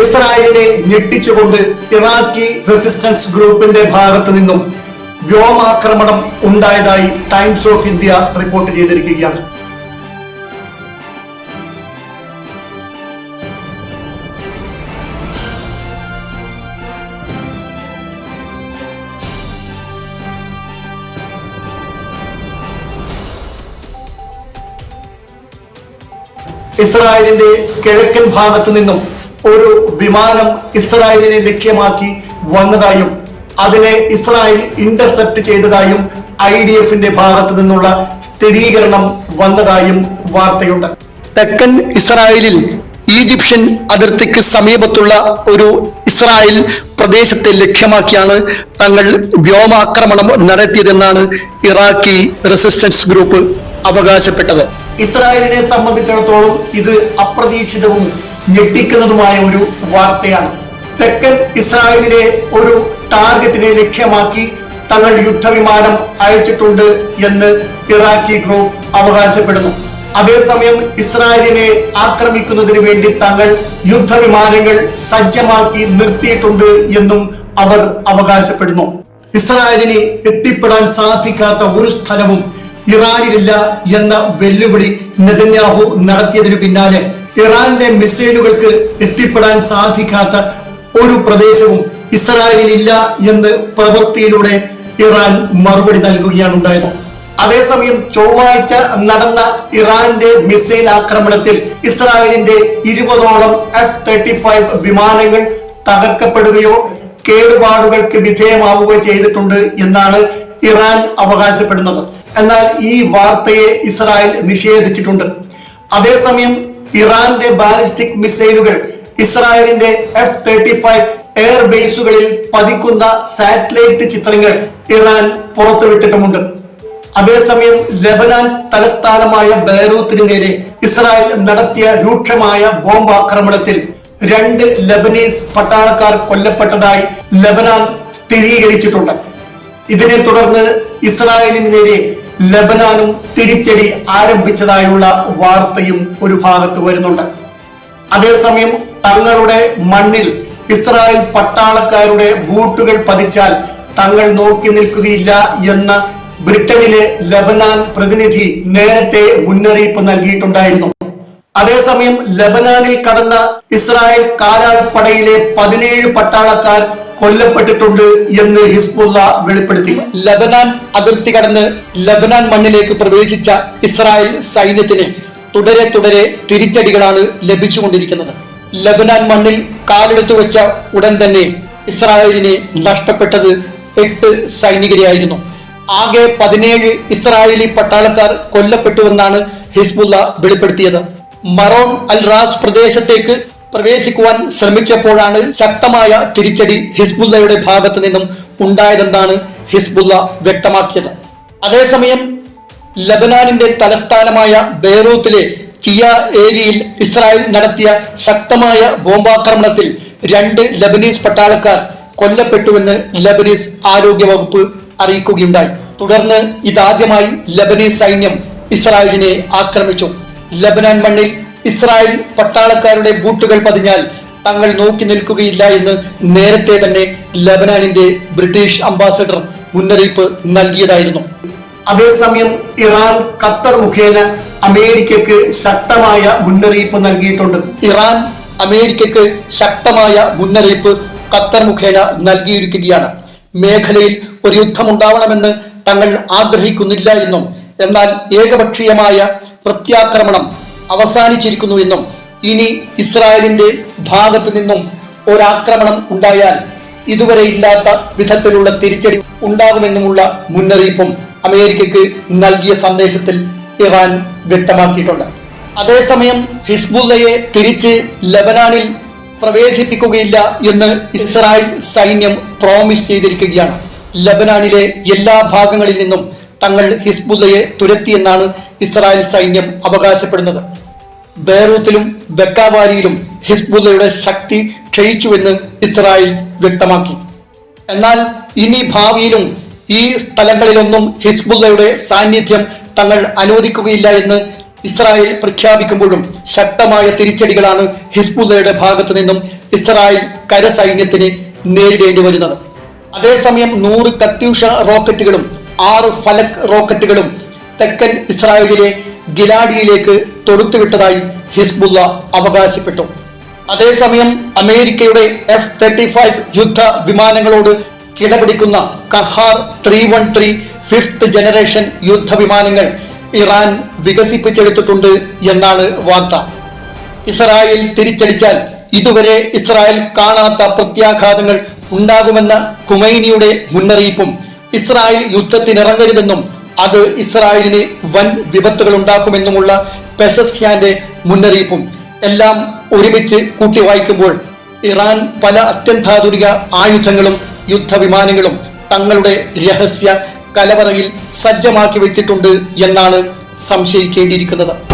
ഇസ്രായേലിനെ ഞെട്ടിച്ചുകൊണ്ട് Iraqi resistance ഗ്രൂപ്പിന്റെ ഭാഗത്ത് നിന്നും വ്യോമാക്രമണം ഉണ്ടായതായി ടൈംസ് ഓഫ് ഇന്ത്യ റിപ്പോർട്ട് ചെയ്തിരിക്കുകയാണ്. ഇസ്രായേലിന്റെ കിഴക്കൻ ഭാഗത്ത് നിന്നും ഒരു വിമാനം ഇസ്രായേലിനെ ലക്ഷ്യമാക്കി വന്നതായും അതിനെ ഇസ്രായേൽ ഇന്റർസെപ്റ്റ് ചെയ്തതായും ഐ ഡി എഫിന്റെ ഭാഗത്തു നിന്നുള്ള സ്ഥിരീകരണം വന്നതായും വാർത്തയുണ്ട്. തെക്കൻ ഇസ്രായേലിൽ ഈജിപ്ഷ്യൻ അതിർത്തിക്ക് സമീപത്തുള്ള ഒരു ഇസ്രായേൽ പ്രദേശത്തെ ലക്ഷ്യമാക്കിയാണ് തങ്ങൾ വ്യോമാക്രമണം നടത്തിയതെന്നാണ് ഇറാഖി റെസിസ്റ്റൻസ് ഗ്രൂപ്പ് അവകാശപ്പെട്ടത്. ഇസ്രായേലിനെ സംബന്ധിച്ചിടത്തോളം ഇത് അപ്രതീക്ഷിതവും ഞെട്ടിക്കുന്നതുമായ ഒരു വാർത്തയാണ്. തെക്കൻ ഇസ്രായേലിലെ ഒരു ടാർഗറ്റിനെ ലക്ഷ്യമാക്കി തങ്ങൾ യുദ്ധവിമാനം അയച്ചിട്ടുണ്ട് എന്ന് ഇറാഖി ഗ്രൂപ്പ് അവകാശപ്പെടുന്നു. അതേസമയം ഇസ്രായേലിനെ ആക്രമിക്കുന്നതിന് വേണ്ടി തങ്ങൾ യുദ്ധവിമാനങ്ങൾ സജ്ജമാക്കി നിർത്തിയിട്ടുണ്ട് എന്നും അവർ അവകാശപ്പെടുന്നു. ഇസ്രായേലിനെ എത്തിപ്പെടാൻ സാധിക്കാത്ത ഒരു സ്ഥലവും ഇറാനിലില്ല എന്ന വെല്ലുവിളി നെതന്യാഹു നടത്തിയതിനു പിന്നാലെ ഇറാന്റെ മിസൈലുകൾക്ക് എത്തിപ്പെടാൻ സാധിക്കാത്ത ഒരു പ്രദേശവും ഇസ്രായേലിലില്ല എന്ന് പ്രവൃത്തിയിലൂടെ ഇറാൻ മറുപടി നൽകുകയാണ് ഉണ്ടായത്. അതേസമയം ചൊവ്വാഴ്ച നടന്ന ഇറാന്റെ മിസൈൽ ആക്രമണത്തിൽ ഇസ്രായേലിന്റെ ഇരുപതോളം എഫ് തേർട്ടി ഫൈവ് വിമാനങ്ങൾ തകർക്കപ്പെടുകയോ കേടുപാടുകൾക്ക് വിധേയമാവുകയോ ചെയ്തിട്ടുണ്ട് എന്നാണ് ഇറാൻ അവകാശപ്പെടുന്നത്. എന്നാൽ ഈ വാർത്തയെ ഇസ്രായേൽ നിഷേധിച്ചിട്ടുണ്ട്. അതേസമയം ഇറാന്റെ ബാലിസ്റ്റിക് മിസൈലുകൾ ഇസ്രായേലിന്റെ എഫ് തേർട്ടി ഫൈവ് എയർ ബേസുകളിൽ പതിക്കുന്ന സാറ്റലൈറ്റ് ചിത്രങ്ങൾ ഇറാൻ പുറത്തുവിട്ടിട്ടുമുണ്ട്. അതേസമയം ലബനാൻ തലസ്ഥാനമായ ബൈറൂത്തിന് നേരെ ഇസ്രായേൽ നടത്തിയ രൂക്ഷമായ ബോംബ് ആക്രമണത്തിൽ രണ്ട് ലബനീസ് പട്ടാളക്കാർ കൊല്ലപ്പെട്ടതായി ലബനാൻ സ്ഥിരീകരിച്ചിട്ടുണ്ട്. ഇതിനെ തുടർന്ന് ഇസ്രായേലിന് നേരെ ലബനാനും തിരിച്ചടി ആരംഭിച്ചതായുള്ള വാർത്തയും ഒരു ഭാഗത്ത് വരുന്നുണ്ട്. അതേസമയം തങ്ങളുടെ മണ്ണിൽ ഇസ്രായേൽ പട്ടാളക്കാരുടെ ബൂട്ടുകൾ പതിച്ചാൽ തങ്ങൾ നോക്കി നിൽക്കുകയില്ല എന്ന് ബ്രിട്ടനിലെ ലബനാൻ പ്രതിനിധി നേരത്തെ മുന്നറിയിപ്പ് നൽകിയിട്ടുണ്ടായിരുന്നു. അതേസമയം ലബനാനിൽ കടന്ന ഇസ്രായേൽ കാലാൾപ്പടയിലെ പതിനേഴ് പട്ടാളക്കാർ കൊല്ലപ്പെട്ടിട്ടുണ്ട് എന്ന് ഹിസ്ബുള്ള വെളിപ്പെടുത്തി. ലബനാൻ അതിർത്തി കടന്ന് ലബനാൻ മണ്ണിലേക്ക് പ്രവേശിച്ച ഇസ്രായേൽ സൈന്യത്തിന് തുടരെ തുടരെ തിരിച്ചടികളാണ് ലഭിച്ചുകൊണ്ടിരിക്കുന്നത്. ലബനാൻ മണ്ണിൽ കാലെടുത്തു വെച്ച ഉടൻ തന്നെ ഇസ്രായേലിനെ നഷ്ടപ്പെട്ടത് എട്ട് സൈനികരെയായിരുന്നു. ആകെ പതിനേഴ് ഇസ്രായേലി പട്ടാളക്കാർ കൊല്ലപ്പെട്ടുവെന്നാണ് ഹിസ്ബുള്ള വെളിപ്പെടുത്തിയത്. മറോൺ അൽ റാസ് പ്രദേശത്തേക്ക് പ്രവേശിക്കുവാൻ ശ്രമിച്ചപ്പോഴാണ് ശക്തമായ തിരിച്ചടി ഹിസ്ബുല്ലയുടെ ഭാഗത്തു നിന്നും ഉണ്ടായതെന്നാണ് ഹിസ്ബുല്ല വ്യക്തമാക്കിയത്. അതേസമയം ലബനാനിന്റെ തലസ്ഥാനമായ ബെയ്റൂത്തിലെ ചിയ ഏരിയയിൽ ഇസ്രായേൽ നടത്തിയ ശക്തമായ ബോംബാക്രമണത്തിൽ രണ്ട് ലബനീസ് പട്ടാളക്കാർ കൊല്ലപ്പെട്ടുവെന്ന് ലബനീസ് ആരോഗ്യ വകുപ്പ് അറിയിക്കുകയുണ്ടായി. തുടർന്ന് ഇതാദ്യമായി ലബനീസ് സൈന്യം ഇസ്രായേലിനെ ആക്രമിച്ചു. ലബനാൻ മണ്ണിൽ ഇസ്രായേൽ പട്ടാളക്കാരുടെ ബൂട്ടുകൾ പതിഞ്ഞാൽ തങ്ങൾ നോക്കി നിൽക്കുകയില്ല എന്ന് നേരത്തെ തന്നെ ലബനാനിന്റെ ബ്രിട്ടീഷ് അംബാസഡർ മുന്നറിയിപ്പ് നൽകിയതായിരുന്നു. അതേസമയം ഇറാൻ ഖത്തർ മുഖേന അമേരിക്കക്ക് ശക്തമായ മുന്നറിയിപ്പ് നൽകിയിട്ടുണ്ട്. ഇറാൻ അമേരിക്കക്ക് ശക്തമായ മുന്നറിയിപ്പ് ഖത്തർ മുഖേന നൽകിയിരിക്കുകയാണ്. മേഖലയിൽ ഒരു യുദ്ധമുണ്ടാവണമെന്ന് തങ്ങൾ ആഗ്രഹിക്കുന്നില്ല എന്നും എന്നാൽ ഏകപക്ഷീയമായ പ്രത്യാക്രമണം അവസാനിച്ചിരിക്കുന്നു എന്നും ഇനി ഇസ്രായേലിന്റെ ഭാഗത്ത് നിന്നും ഒരാക്രമണം ഉണ്ടായാൽ ഇതുവരെ ഇല്ലാത്ത വിധത്തിലുള്ള തിരിച്ചടി ഉണ്ടാകുമെന്നുമുള്ള മുന്നറിയിപ്പും അമേരിക്കയ്ക്ക് നൽകിയ സന്ദേശത്തിൽ ഇറാൻ വ്യക്തമാക്കിയിട്ടുണ്ട്. അതേസമയം ഹിസ്ബുല്ലയെ തിരിച്ച് ലബനാനിൽ പ്രവേശിപ്പിക്കുകയില്ല എന്ന് ഇസ്രായേൽ സൈന്യം പ്രോമിസ് ചെയ്തിരിക്കുകയാണ്. ലബനാനിലെ എല്ലാ ഭാഗങ്ങളിൽ നിന്നും തങ്ങൾ ഹിസ്ബുല്ലയെ തുരത്തിയെന്നാണ് ഇസ്രായേൽ സൈന്യം അവകാശപ്പെടുന്നത്. ബേറൂത്തിലും ബെക്കാവാരിയിലും ഹിസ്ബുള്ളയുടെ ശക്തി ക്ഷയിച്ചുവെന്ന് ഇസ്രായേൽ വ്യക്തമാക്കി. എന്നാൽ ഇനി ഭാവിയിലും ഈ സ്ഥലങ്ങളിലൊന്നും ഹിസ്ബുള്ളയുടെ സാന്നിധ്യം തങ്ങൾ അനുവദിക്കുകയില്ല എന്ന് ഇസ്രായേൽ പ്രഖ്യാപിക്കുമ്പോഴും ശക്തമായ തിരിച്ചടികളാണ് ഹിസ്ബുള്ളയുടെ ഭാഗത്തു നിന്നും ഇസ്രായേൽ കരസൈന്യത്തിന് നേരിടേണ്ടി വരുന്നത്. അതേസമയം നൂറ് കത്യൂഷ റോക്കറ്റുകളും ആറ് ഫലക് റോക്കറ്റുകളും തെക്കൻ ഇസ്രായേലിലെ ഗിലാഡിയിലേക്ക് തൊടുത്തുവിട്ടതായി ഹിസ്ബുല്ല അവകാശപ്പെട്ടു. അതേസമയം അമേരിക്കയുടെ എഫ് തേർട്ടി ഫൈവ് യുദ്ധ വിമാനങ്ങളോട് കിടപിടിക്കുന്ന Qaher three one three fifth generation യുദ്ധ വിമാനങ്ങൾ ഇറാൻ വികസിപ്പിച്ചെടുത്തിട്ടുണ്ട് എന്നാണ് വാർത്ത. ഇസ്രായേൽ തിരിച്ചടിച്ചാൽ ഇതുവരെ ഇസ്രായേൽ കാണാത്ത പ്രത്യാഘാതങ്ങൾ ഉണ്ടാകുമെന്ന കുമൈനിയുടെ മുന്നറിയിപ്പും ഇസ്രായേൽ യുദ്ധത്തിനിറങ്ങരുതെന്നും അത് ഇസ്രായേലിന് വൻ വിപത്തുകൾ ഉണ്ടാക്കുമെന്നുമുള്ള പെസസ്ഖ്യാന്റെ മുന്നറിയിപ്പും എല്ലാം ഒരുമിച്ച് കൂട്ടി വായിക്കുമ്പോൾ ഇറാൻ പല അത്യന്താധുനിക ആയുധങ്ങളും യുദ്ധവിമാനങ്ങളും തങ്ങളുടെ രഹസ്യ കലവറയിൽ സജ്ജമാക്കി വെച്ചിട്ടുണ്ട് എന്നാണ് സംശയിക്കേണ്ടിയിരിക്കുന്നത്.